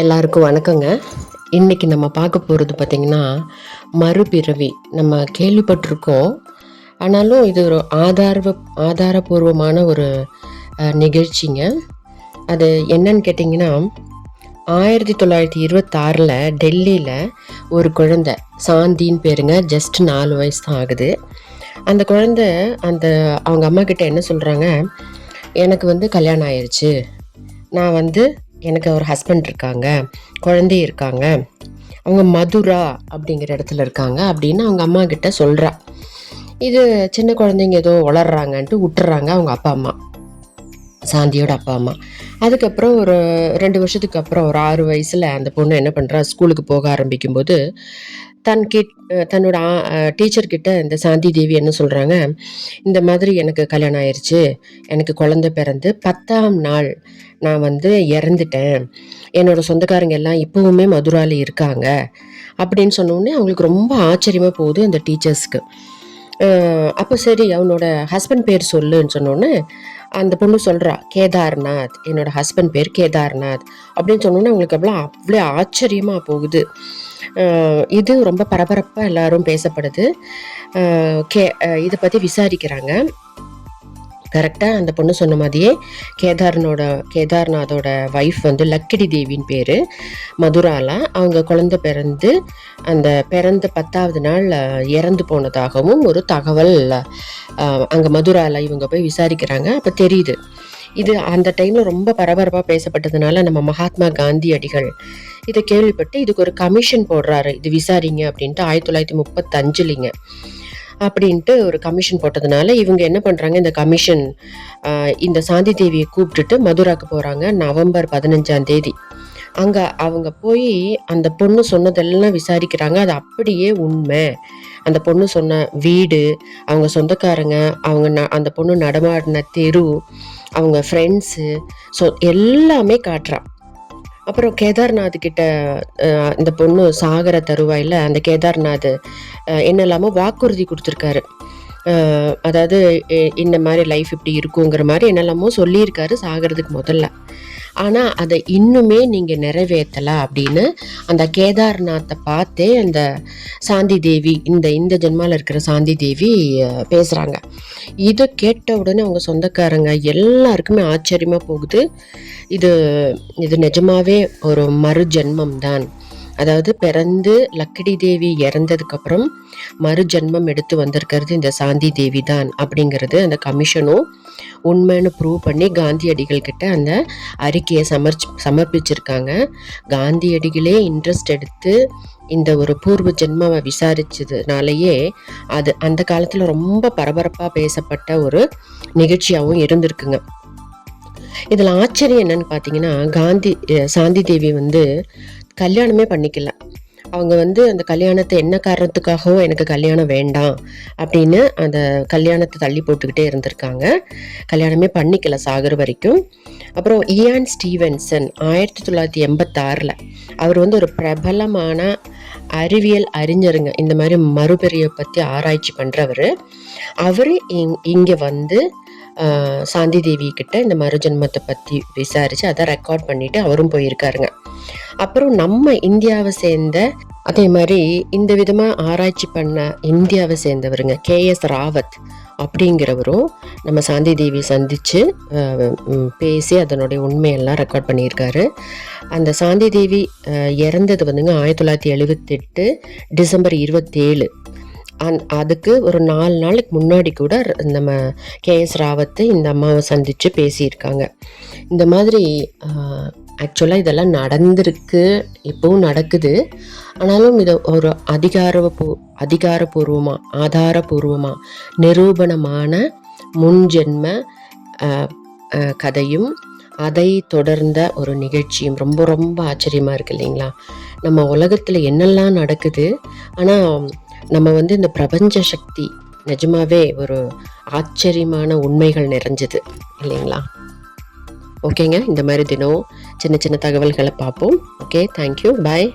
எல்லாருக்கும் வணக்கங்க. இன்னைக்கு நம்ம பார்க்க போகிறது பார்த்திங்கன்னா மறுபிறவி. நம்ம கேள்விப்பட்டிருக்கோம். ஆனாலும் இது ஒரு ஆதார ஆதாரபூர்வமான ஒரு நிகழ்ச்சிங்க. அது என்னன்னு கேட்டிங்கன்னா ஆயிரத்தி தொள்ளாயிரத்தி இருபத்தாறில் டெல்லியில் ஒரு குழந்த சாந்தின்னு பேருங்க ஜஸ்ட் நாலு வயசு தான் ஆகுது. அந்த குழந்த அந்த அவங்க அம்மா கிட்ட என்ன சொல்கிறாங்க எனக்கு வந்து கல்யாணம் ஆயிடுச்சு நான் வந்து எனக்கு ஒரு ஹஸ்பண்ட் இருக்காங்க குழந்தை இருக்காங்க. அவங்க மதுரா அப்படிங்கிற இடத்துல இருக்காங்க அப்படின்னு அவங்க அம்மா கிட்ட சொல்கிறா இது சின்ன குழந்தைங்க ஏதோ வளர்றாங்கன்ட்டு விட்டுறாங்க அவங்க அப்பா அம்மா. சாந்தியோட அப்பா அம்மா. அதுக்கப்புறம் ஒரு ரெண்டு வருஷத்துக்கு அப்புறம் ஒரு ஆறு வயசில் அந்த பொண்ணு என்ன பண்ணுறா ஸ்கூலுக்கு போக ஆரம்பிக்கும்போது தன் கிட் தன்னோட டீச்சர் கிட்ட இந்த சாந்தி தேவி என்ன சொல்கிறாங்க இந்த மாதிரி எனக்கு கல்யாணம் ஆயிடுச்சு எனக்கு குழந்தை பிறந்து பத்தாம் நாள் நான் வந்து இறந்துட்டேன். என்னோட சொந்தக்காரங்க எல்லாம் இப்போவுமே மதுராவில் இருக்காங்க. அப்படின்னு சொன்னோடனே அவங்களுக்கு ரொம்ப ஆச்சரியமாக போகுது அந்த டீச்சர்ஸ்க்கு. அப்போ சரி அவனோட ஹஸ்பண்ட் பேர் சொல்லுன்னு சொன்னோன்னே அந்த பொண்ணு சொல்கிறா கேதார்நாத் என்னோட ஹஸ்பண்ட் பேர் கேதார்நாத். அப்படின்னு சொன்னோன்னே அவங்களுக்கு அவ்வளோ அவ்வளோ ஆச்சரியமாக போகுது. இது ரொம்ப பரபரப்பாக எல்லாரும் பேசப்படுது. கே இதை பற்றி விசாரிக்கிறாங்க. கரெக்டாக அந்த பொண்ணு சொன்ன மாதிரியே கேதார்னோட கேதார்நாதோட ஒய்ஃப் வந்து லக்கிடி தேவின்னு பேர் மதுரால. அவங்க குழந்த பிறந்து அந்த பிறந்த பத்தாவது நாள் இறந்து போனதாகவும் ஒரு தகவல் அங்கே மதுரால இவங்க போய் விசாரிக்கிறாங்க. அப்போ தெரியுது. இது அந்த டைமில் ரொம்ப பரபரப்பாக பேசப்பட்டதுனால நம்ம மகாத்மா காந்தி அடிகள் இதை கேள்விப்பட்டு இதுக்கு ஒரு கமிஷன் போடுறாரு. இது விசாரிங்க அப்படின்ட்டு ஆயிரத்தி தொள்ளாயிரத்தி முப்பத்தஞ்சுலிங்க. அப்படின்ட்டு ஒரு கமிஷன் போட்டதுனால இவங்க என்ன பண்ணுறாங்க இந்த கமிஷன் இந்த சாந்தி தேவியை கூப்பிட்டுட்டு மதுராக்கு போகிறாங்க நவம்பர் பதினஞ்சாம் தேதி. அங்கே அவங்க போய் அந்த பொண்ணு சொன்னதெல்லாம் விசாரிக்கிறாங்க. அது அப்படியே உண்மை. அந்த பொண்ணு சொன்ன வீடு அவங்க சொந்தக்காரங்க அவங்க ந அந்த பொண்ணு நடமாடின தெரு அவங்க ஃப்ரெண்ட்ஸு ஸோ எல்லாமே காட்டுறான் அப்புறம் கேதார்நாத் கிட்ட இந்த பொண்ணு சாகர தருவாயில் அந்த கேதார்நாத் என்னெல்லாமோ வாக்குறுதி கொடுத்துருக்காரு. அதாவது இந்த மாதிரி லைஃப் இப்படி இருக்குங்கிற மாதிரி என்னெல்லாமோ சொல்லியிருக்காரு சாகிறதுக்கு முதல்ல. ஆனால் அதை இன்னுமே நீங்கள் நிறைவேற்றலை அப்படின்னு அந்த கேதார்நாத்தை பார்த்தே அந்த சாந்தி தேவி இந்த இந்த ஜென்மாவில் இருக்கிற சாந்தி தேவி பேசுகிறாங்க இதை கேட்ட உடனே அவங்க சொந்தக்காரங்க எல்லாருக்குமே ஆச்சரியமாக போகுது. இது இது நிஜமாவே ஒரு மறு ஜென்மம் தான் அதாவது பிறந்து லக்கிடி தேவி இறந்ததுக்கப்புறம் மறு ஜென்மம் எடுத்து வந்திருக்கிறது இந்த சாந்தி தேவி தான் அப்படிங்கிறது அந்த கமிஷனும் உண்மைன்னு ப்ரூவ் பண்ணி காந்தியடிகள் கிட்ட அந்த அறிக்கையை சமர்ச் சமர்ப்பிச்சிருக்காங்க. காந்தியடிகளே இன்ட்ரெஸ்ட் எடுத்து இந்த ஒரு பூர்வ ஜென்மாவை விசாரிச்சதுனாலயே அது அந்த காலத்தில் ரொம்ப பரபரப்பாக பேசப்பட்ட ஒரு நிகழ்ச்சியாகவும் இருந்திருக்குங்க. இதில் ஆச்சரியம் என்னன்னு பார்த்தீங்கன்னா காந்தி சாந்தி தேவி வந்து கல்யாணமே பண்ணிக்கல. அவங்க வந்து அந்த கல்யாணத்தை என்ன காரணத்துக்காகவும் எனக்கு கல்யாணம் வேண்டாம் அப்படின்னு அந்த கல்யாணத்தை தள்ளி போட்டுக்கிட்டே இருந்திருக்காங்க. கல்யாணமே பண்ணிக்கல சாகர் வரைக்கும். அப்புறம் இயான் ஸ்டீவன்சன் ஆயிரத்தி தொள்ளாயிரத்தி எண்பத்தாறில் அவர் வந்து ஒரு பிரபலமான அறிவியல் அறிஞருங்க. இந்த மாதிரி மறுபெரிய பற்றி ஆராய்ச்சி பண்ணுறவர் அவர் இங் இங்கே வந்து சாந்தி தேவி கிட்ட இந்த மறுஜென்மத்தை பற்றி விசாரித்து அதை ரெக்கார்ட் பண்ணிட்டு அவரும் போயிருக்காருங்க. அப்புறம் நம்ம இந்தியாவை சேர்ந்த அதே மாதிரி இந்த விதமாக ஆராய்ச்சி பண்ண இந்தியாவை சேர்ந்தவருங்க கேஎஸ் ராவத் அப்படிங்கிறவரும் நம்ம சாந்தி தேவி சந்தித்து பேசி அதனுடைய உண்மையெல்லாம் ரெக்கார்ட் பண்ணியிருக்காரு. அந்த சாந்தி தேவி இறந்தது வந்துங்க ஆயிரத்தி தொள்ளாயிரத்தி எழுபத்தெட்டு டிசம்பர் இருபத்தேழு அந் அதுக்கு ஒரு நாலு நாளைக்கு முன்னாடி கூட நம்ம கேஎஸ் ராவத்து இந்த அம்மாவை சந்தித்து பேசியிருக்காங்க. இந்த மாதிரி ஆக்சுவலாக இதெல்லாம் நடந்திருக்கு இப்போவும் நடக்குது. ஆனாலும் இதை ஒரு அதிகாரப்பூ அதிகாரபூர்வமாக ஆதாரபூர்வமாக நிரூபணமான முன்ஜென்ம கதையும் அதை தொடர்ந்த ஒரு நிகழ்ச்சியும் ரொம்ப ரொம்ப ஆச்சரியமாக இருக்கு இல்லைங்களா? நம்ம உலகத்தில் என்னெல்லாம் நடக்குது? ஆனால் நம்ம வந்து இந்த பிரபஞ்ச சக்தி நிஜமாவே ஒரு ஆச்சரியமான உண்மைகள் நிறைஞ்சது இல்லைங்களா? ஓகேங்க இந்த மாதிரி தினம் சின்ன சின்ன தகவல்களை பார்ப்போம். Okay thank you bye